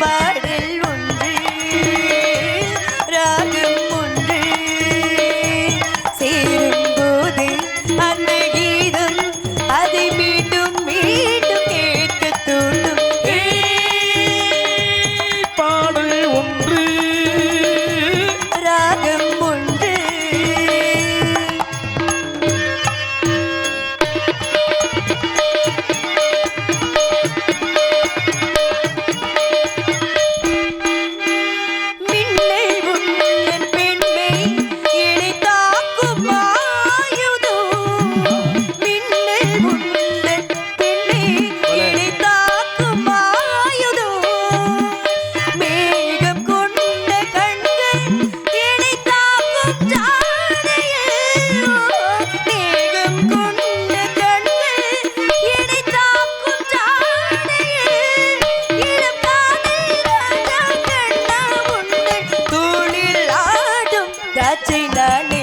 பாடல் உண்டு ராகம் உண்டு சேரும் போது அந்த கீதம் அதை மீண்டும் ஒன்று. 最难你。